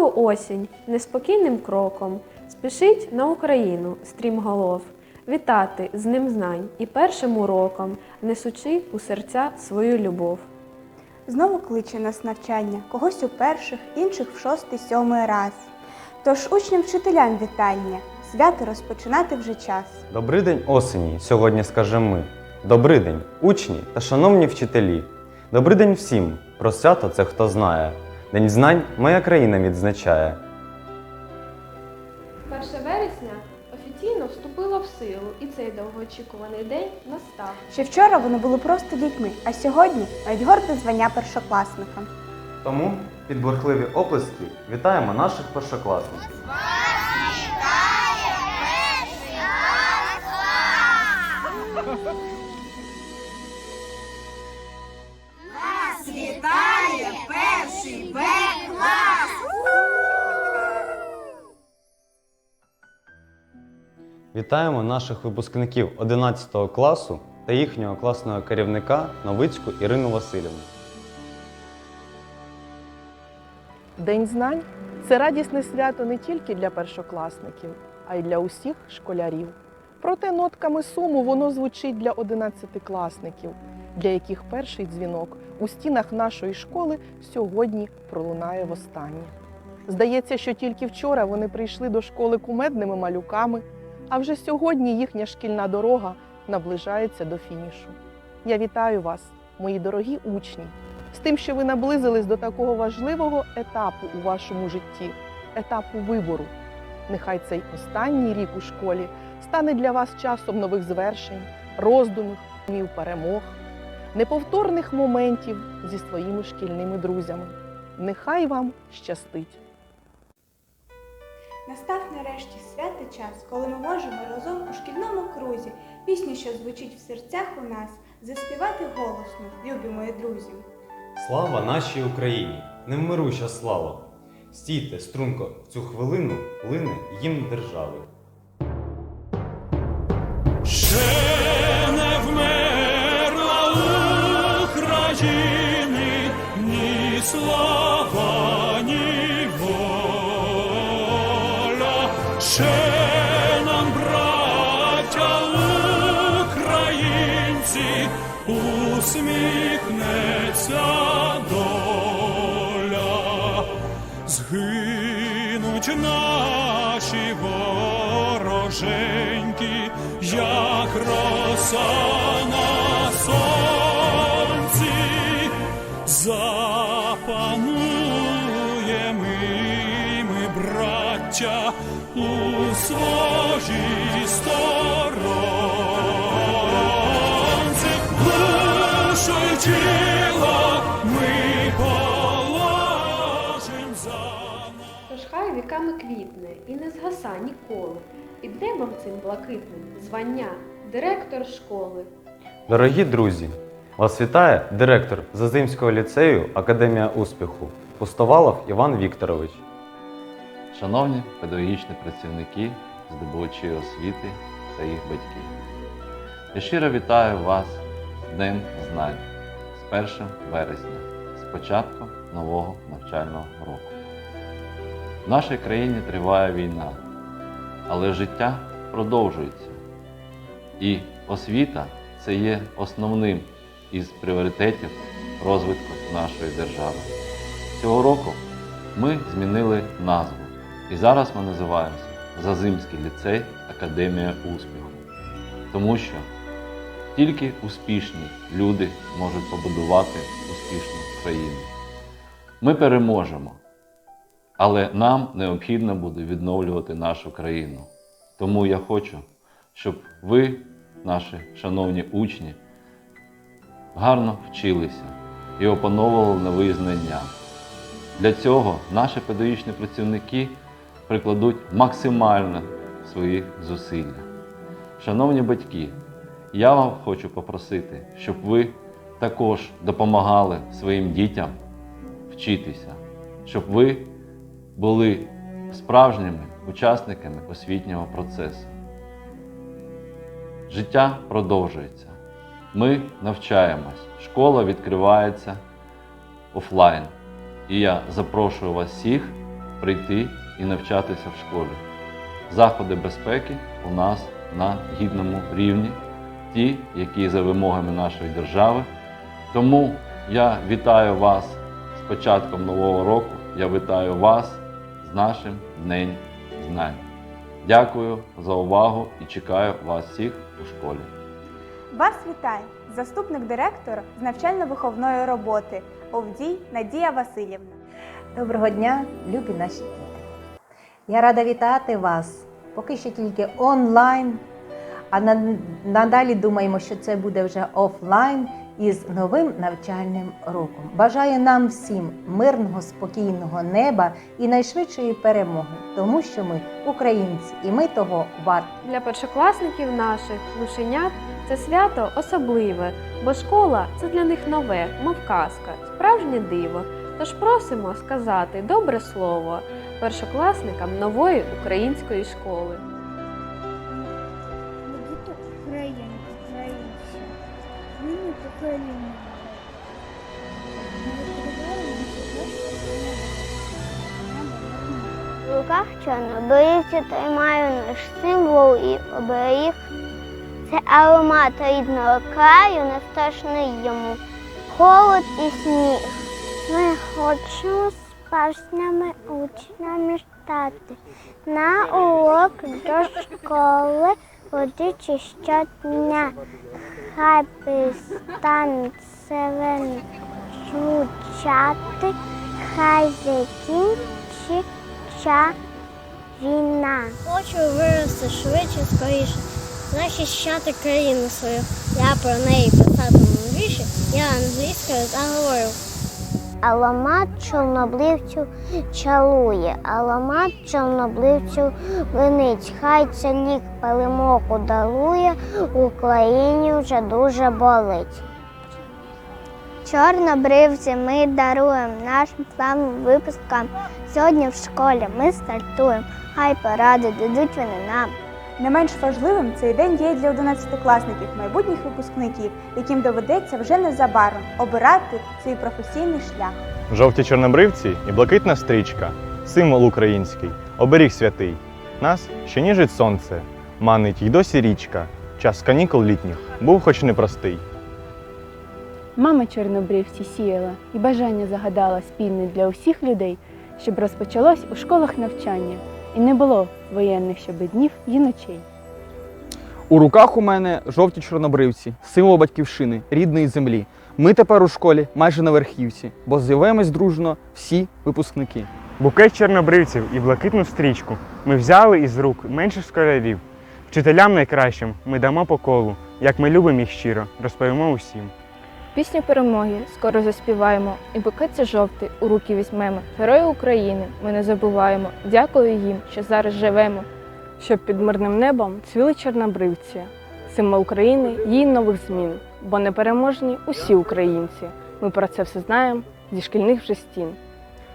Знову осінь неспокійним кроком спішить на Україну стрімголов, вітати з ним знань і першим уроком, несучи у серця свою любов. Знову кличе нас навчання, когось у перших, інших в шостий, сьомий раз. Тож учням вчителям вітання, свято розпочинати вже час. Добрий день осені, сьогодні скажемо ми. Добрий день, учні та шановні вчителі. Добрий день всім. Про свято це хто знає. День знань моя країна відзначає. 1 вересня офіційно вступило в силу, і цей довгоочікуваний день настав. Ще вчора вони були просто дітьми, а сьогодні мають горде звання першокласника. Тому під бурхливі оплески вітаємо наших першокласників. Вітаємо наших випускників 11 класу та їхнього класного керівника Новицьку Ірину Васильівну. День знань це радісне свято не тільки для першокласників, а й для усіх школярів. Проте нотками суму воно звучить для одинадцятикласників, для яких перший дзвінок у стінах нашої школи сьогодні пролунає востаннє. Здається, що тільки вчора вони прийшли до школи кумедними малюками, а вже сьогодні їхня шкільна дорога наближається до фінішу. Я вітаю вас, мої дорогі учні, з тим, що ви наблизились до такого важливого етапу у вашому житті етапу вибору. Нехай цей останній рік у школі стане для вас часом нових звершень, роздумів, перемог, неповторних моментів зі своїми шкільними друзями. Нехай вам щастить! Настав нарешті святий час, коли ми можемо разом у шкільному крузі пісню, що звучить в серцях у нас, заспівати голосно, любі мої друзі. Слава нашій Україні! Невмируща слава! Стійте, струнко, в цю хвилину плине гімн держави. Вороженьки, як роса на сонці, запануємо і ми, браття, у своїй сторонці, душу ми положим за. Тож хай віками квітне і не згаса ніколи, під небом цим блакитним звання директор школи. Дорогі друзі, вас вітає директор Зазимського ліцею Академія успіху Пустовалов Іван Вікторович. Шановні педагогічні працівники, здобувачі освіти та їх батьки, я щиро вітаю вас з Днем Знань з 1 вересня, з початком нового навчального року. В нашій країні триває війна, але життя продовжується. І освіта це є основним із пріоритетів розвитку нашої держави. Цього року ми змінили назву. І зараз ми називаємося Зазимський ліцей Академія успіху. Тому що тільки успішні люди можуть побудувати успішну країну. Ми переможемо, але нам необхідно буде відновлювати нашу країну. Тому я хочу, щоб ви, наші шановні учні, гарно вчилися і опановували нові знання. Для цього наші педагогічні працівники прикладуть максимально свої зусилля. Шановні батьки, я вам хочу попросити, щоб ви також допомагали своїм дітям вчитися, щоб ви були справжніми учасниками освітнього процесу. Життя продовжується. Ми навчаємось. Школа відкривається офлайн. І я запрошую вас всіх прийти і навчатися в школі. Заходи безпеки у нас на гідному рівні, ті, які за вимогами нашої держави. Тому я вітаю вас з початком нового року. Я вітаю вас з нашим Днем знань. Дякую за увагу і чекаю вас всіх у школі. Вас вітає заступник директора з навчально-виховної роботи Овдій Надія Васильівна. Доброго дня, любі наші діти. Я рада вітати вас. Поки що тільки онлайн, а на- надалі думаємо, що це буде вже офлайн із новим навчальним роком. Бажаю нам всім мирного, спокійного неба і найшвидшої перемоги, тому що ми українці, і ми того варті. Для першокласників наших лушенят це свято особливе, бо школа це для них нове, мов казка, справжнє диво. Тож просимо сказати добре слово першокласникам нової української школи. В руках чорнобривці тримаю наш символ і оберіг. Це аромат рідного краю, не страшний йому. Холод і сніг. Ми хочемо справжніми учнями стати. На урок до школи водичі щодня. Хай перестане сирени звучати, хай закінчиться війна. Хочу вирости швидше, скоріше. Захищати країну свою. Я про неї писатиму вірші, я англійською заговорю. Аромат чорнобливцю чалує, аромат чорнобливцю винить. Хай це лік перемогу дарує, Україні вже дуже болить. Чорнобривці ми даруємо нашим славним випускам. Сьогодні в школі ми стартуємо. Хай поради дадуть вони нам. Не менш важливим цей день є для 11-класників, майбутніх випускників, яким доведеться вже незабаром обирати свій професійний шлях. Жовті чорнобривці і блакитна стрічка, символ український, оберіг святий. Нас ще ніжить сонце, манить й досі річка. Час канікул літніх був хоч непростий. Мама чорнобривці сіяла і бажання загадала спільне для усіх людей, щоб розпочалось у школах навчання, і не було воєнних щобеднів і ночей. У руках у мене жовті чорнобривці, символ батьківщини, рідної землі. Ми тепер у школі майже на верхівці, бо з'явимось дружно всі випускники. Букет чорнобривців і блакитну стрічку ми взяли із рук менших школярів. Вчителям найкращим ми дамо по колу, як ми любимо їх щиро, розповімо усім. Пісню перемоги скоро заспіваємо, і букет жовтий у руки візьмемо. Герої України ми не забуваємо. Дякую їм, що зараз живемо. Щоб під мирним небом цвіли чорнобривці, символ України, її нових змін, бо непереможні усі українці. Ми про це все знаємо зі шкільних вже стін.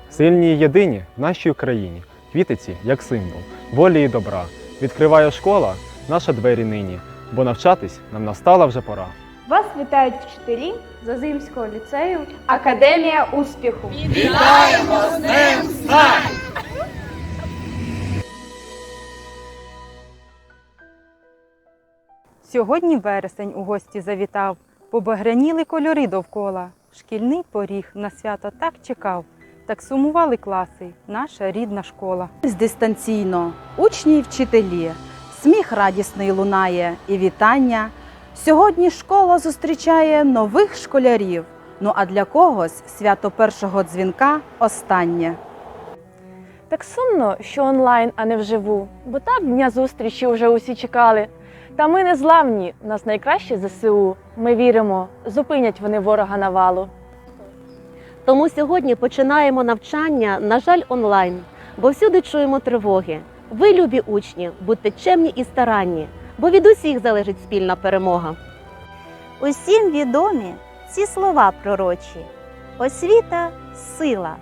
Сильні і єдині в нашій Україні, квітиці як символ, волі і добра. Відкриває школа наша двері нині, бо навчатись нам настала вже пора. Вас вітають вчителі Зазимського ліцею Академія успіху. Вітаємо Сьогодні вересень у гості завітав, побагряніли кольори довкола. Шкільний поріг на свято так чекав, так сумували класи, наша рідна школа. Дистанційно учні й вчителі, сміх радісний лунає і вітання. Сьогодні школа зустрічає нових школярів. Ну а для когось свято першого дзвінка останнє. Так сумно, що онлайн, а не вживу, бо так дня зустрічі вже усі чекали. Та ми не зламні, в нас найкраще ЗСУ. Ми віримо, зупинять вони ворога навалу. Тому сьогодні починаємо навчання, на жаль, онлайн, бо всюди чуємо тривоги. Ви, любі учні, будьте чемні і старанні, бо від усіх залежить спільна перемога. Усім відомі ці слова пророчі. Освіта сила,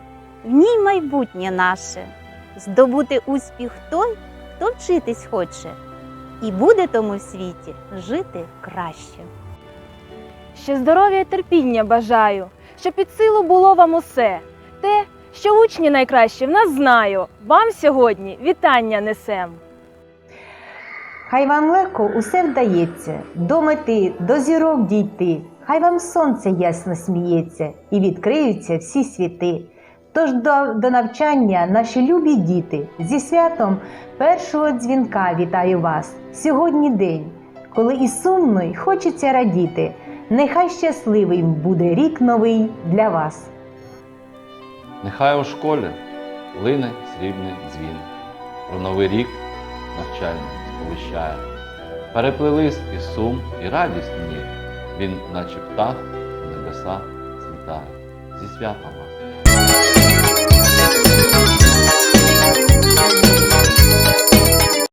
в ній майбутнє наше. Здобути успіх той, хто вчитись хоче, і буде тому світі жити краще. Ще здоров'я і терпіння бажаю, щоб під силу було вам усе. Те, Що учні найкращі в нас знаю. Вам сьогодні вітання несем. Хай вам легко усе вдається, до мети, до зірок дійти. Хай вам сонце ясно сміється і відкриються всі світи. Тож до, до навчання, наші любі діти, зі святом першого дзвінка вітаю вас. Сьогодні день, коли і сумно, і хочеться радіти. Нехай щасливим буде рік новий для вас. Нехай у школі лине срібний дзвін. Про новий рік навчальний сповіщає. Переплились і сум, і радість в він, наче птах, в небеса світає. Зі святом вас!